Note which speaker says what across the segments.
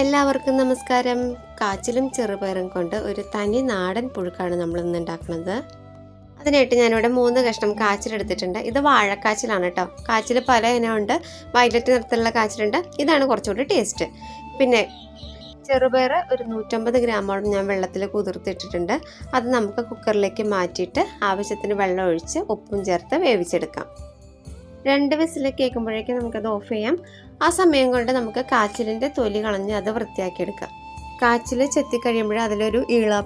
Speaker 1: എല്ലാവർക്കും നമസ്കാരം. കാച്ചിലും ചെറുപയറും കൊണ്ട് ഒരു തനി നാടൻ പുഴുക്കാണ് നമ്മൾ ഇന്ന് ഉണ്ടാക്കുന്നത്. അതിനായിട്ട് ഞാനിവിടെ മൂന്ന് കഷ്ണം കാച്ചിലെടുത്തിട്ടുണ്ട് ഇത് വാഴക്കാച്ചിലാണ് കേട്ടോ. കാച്ചിൽ പല ഇനമുണ്ട്. വയലറ്റ് നിറത്തിലുള്ള കാച്ചിലുണ്ട്. ഇതാണ് കുറച്ചുകൂടി ടേസ്റ്റ്. പിന്നെ ചെറുപയർ ഒരു നൂറ്റമ്പത് ഗ്രാമോളം ഞാൻ വെള്ളത്തിൽ കുതിർത്തിട്ടിട്ടുണ്ട്. അത് നമുക്ക് കുക്കറിലേക്ക് മാറ്റിയിട്ട് ആവശ്യത്തിന് വെള്ളം ഒഴിച്ച് ഉപ്പും ചേർത്ത് വേവിച്ചെടുക്കാം. രണ്ട് വിസിൽ കേൾക്കുമ്പോഴേക്കും നമുക്കത് ഓഫ് ചെയ്യാം. ആ സമയം കൊണ്ട് നമുക്ക് കാച്ചിലിന്റെ തൊലി കളഞ്ഞ് അത് വൃത്തിയാക്കിയെടുക്കാം കാച്ചിൽ ചെത്തി കഴിയുമ്പോൾ അതിലൊരു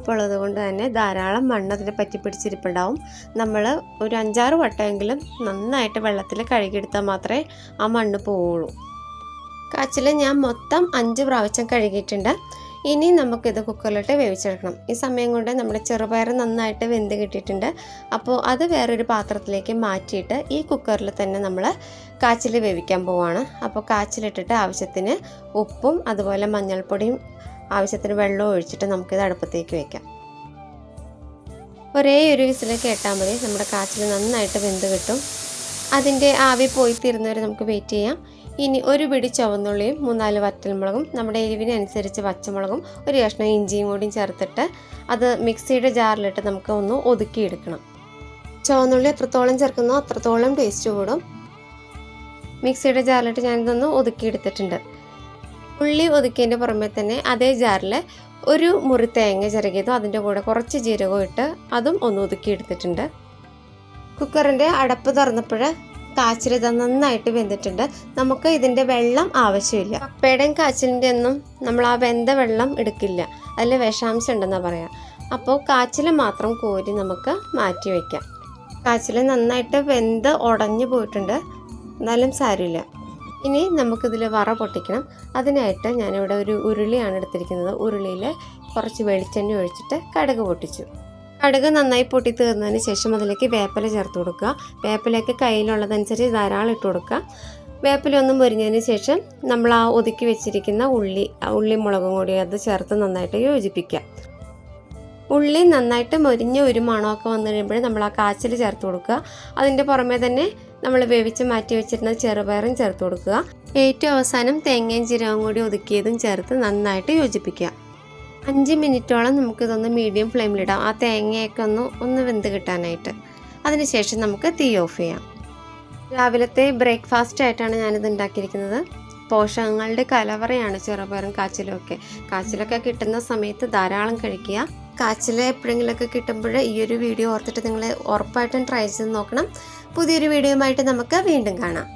Speaker 1: ഉള്ളത് കൊണ്ട് തന്നെ ധാരാളം മണ്ണ് അതിൽ പറ്റി പിടിച്ചിരിപ്പുണ്ടാവും. നമ്മൾ ഒരു അഞ്ചാറ് വട്ടമെങ്കിലും നന്നായിട്ട് വെള്ളത്തിൽ കഴുകിയെടുത്താൽ മാത്രമേ ആ മണ്ണ് പോവുള്ളൂ. കാച്ചിൽ ഞാൻ മൊത്തം അഞ്ച് പ്രാവശ്യം കഴുകിയിട്ടുണ്ട്. ഇനി നമുക്കിത് കുക്കറിലിട്ട് വേവിച്ചെടുക്കണം. ഈ സമയം കൊണ്ട് നമ്മുടെ ചെറുപയർ നന്നായിട്ട് വെന്ത് കിട്ടിയിട്ടുണ്ട്. അപ്പോൾ അത് വേറൊരു പാത്രത്തിലേക്ക് മാറ്റിയിട്ട് ഈ കുക്കറിൽ തന്നെ നമ്മൾ കാച്ചിൽ വേവിക്കാൻ പോവാണ്. അപ്പോൾ കാച്ചിലിട്ടിട്ട് ആവശ്യത്തിന് ഉപ്പും അതുപോലെ മഞ്ഞൾപ്പൊടിയും ആവശ്യത്തിന് വെള്ളവും ഒഴിച്ചിട്ട് നമുക്കിത് അടുപ്പത്തേക്ക് വെക്കാം. ഒരേ ഒരു വിസിൽ കേട്ടാൽ മതി. നമ്മുടെ കാച്ചിൽ നന്നായിട്ട് വെന്ത് കിട്ടും. അതിന്റെ ആവി പോയി തീരുന്നവരെ നമുക്ക് വെയിറ്റ് ചെയ്യാം. ഇനി ഒരു പിടി ചുവന്നുള്ളിയും മൂന്നാൽ വറ്റൽമുളകും നമ്മുടെ എരിവിനനുസരിച്ച് പച്ചമുളകും ഒരു കഷ്ണം ഇഞ്ചിയും കൂടിയും ചേർത്തിട്ട് അത് മിക്സിയുടെ ജാറിലിട്ട് നമുക്ക് ഒന്ന് ഒതുക്കിയെടുക്കണം. ചുവന്നുള്ളി എത്രത്തോളം ചേർക്കുന്നോ അത്രത്തോളം ടേസ്റ്റ് കൂടും. മിക്സിയുടെ ജാറിലിട്ട് ഞാനിതൊന്ന് ഒതുക്കിയെടുത്തിട്ടുണ്ട്. ഉള്ളി ഒതുക്കിയതിന്റെ പുറമെ തന്നെ അതേ ജാറിൽ ഒരു മുറി തേങ്ങ ചിരകിയതും അതിന്റെ കൂടെ കുറച്ച് ജീരകവും ഇട്ട് അതും ഒന്ന് ഒതുക്കിയെടുത്തിട്ടുണ്ട്. കുക്കറിന്റെ അടപ്പ് തുറന്നപ്പോൾ കാച്ചിൽ ഇത് നന്നായിട്ട് വെന്തിട്ടുണ്ട്. നമുക്ക് ഇതിന്റെ വെള്ളം ആവശ്യമില്ല. കപ്പയുടെയും കാച്ചിലിന്റെ ഒന്നും നമ്മൾ ആ വെന്ത വെള്ളം എടുക്കില്ല. അതിൽ വിഷാംശം ഉണ്ടെന്നാണ് പറയാം. അപ്പോൾ കാച്ചിൽ മാത്രം കോരി നമുക്ക് മാറ്റി വയ്ക്കാം കാച്ചിൽ നന്നായിട്ട് വെന്ത് ഉടഞ്ഞു പോയിട്ടുണ്ട്. എന്നാലും സാരമില്ല. ഇനി നമുക്കിതിൽ വറ പൊട്ടിക്കണം. അതിനായിട്ട് ഞാനിവിടെ ഒരു ഉരുളിയാണ് എടുത്തിരിക്കുന്നത്. ഉരുളിയിൽ കുറച്ച് വെളിച്ചെണ്ണ ഒഴിച്ചിട്ട് കടുക് പൊട്ടിച്ചു. കടുക് നന്നായി പൊട്ടി തീർന്നതിന് ശേഷം അതിലേക്ക് വേപ്പില ചേർത്ത് കൊടുക്കുക. വേപ്പിലയൊക്കെ കയ്യിലുള്ളതനുസരിച്ച് ധാരാളം ഇട്ട് കൊടുക്കുക. വേപ്പില ഒന്ന് പൊരിഞ്ഞതിന് ശേഷം നമ്മൾ ആ ഒതുക്കി വെച്ചിരിക്കുന്ന ഉള്ളി ഉള്ളി മുളകും കൂടി അത് ചേർത്ത് നന്നായിട്ട് യോജിപ്പിക്കുക. ഉള്ളി നന്നായിട്ട് മൊരിഞ്ഞ ഒരു മണമൊക്കെ വന്നു കഴിയുമ്പോൾ നമ്മൾ ആ കാച്ചിൽ ചേർത്ത് കൊടുക്കുക. അതിന്റെ പുറമേ തന്നെ നമ്മൾ വേവിച്ച് മാറ്റി വെച്ചിരുന്ന ചെറുപയറും ചേർത്ത് കൊടുക്കുക. ഏറ്റവും അവസാനം തേങ്ങയും ജീരകവും കൂടി ഒതുക്കിയതും ചേർത്ത് നന്നായിട്ട് യോജിപ്പിക്കുക. അഞ്ച് മിനിറ്റോളം നമുക്കിതൊന്ന് മീഡിയം ഫ്ലെയിമിലിടാം ആ തേങ്ങയൊക്കെ ഒന്ന് ഒന്ന് വെന്ത് കിട്ടാനായിട്ട്. അതിനുശേഷം നമുക്ക് തീ ഓഫ് ചെയ്യാം. രാവിലത്തെ ബ്രേക്ക്ഫാസ്റ്റ് ആയിട്ടാണ് ഞാനിത് ഉണ്ടാക്കിയിരിക്കുന്നത്. പോഷകങ്ങളുടെ കലവറയാണ് ചെറുപയറും കാച്ചിലൊക്കെ കാച്ചിലൊക്കെ കിട്ടുന്ന സമയത്ത് ധാരാളം കഴിക്കുക. കാച്ചിൽ എപ്പോഴെങ്കിലുമൊക്കെ കിട്ടുമ്പോൾ ഈ ഒരു വീഡിയോ ഓർത്തിട്ട് നിങ്ങൾ ഉറപ്പായിട്ടും ട്രൈ ചെയ്ത് നോക്കണം. പുതിയൊരു വീഡിയോയുമായിട്ട് നമുക്ക് വീണ്ടും കാണാം.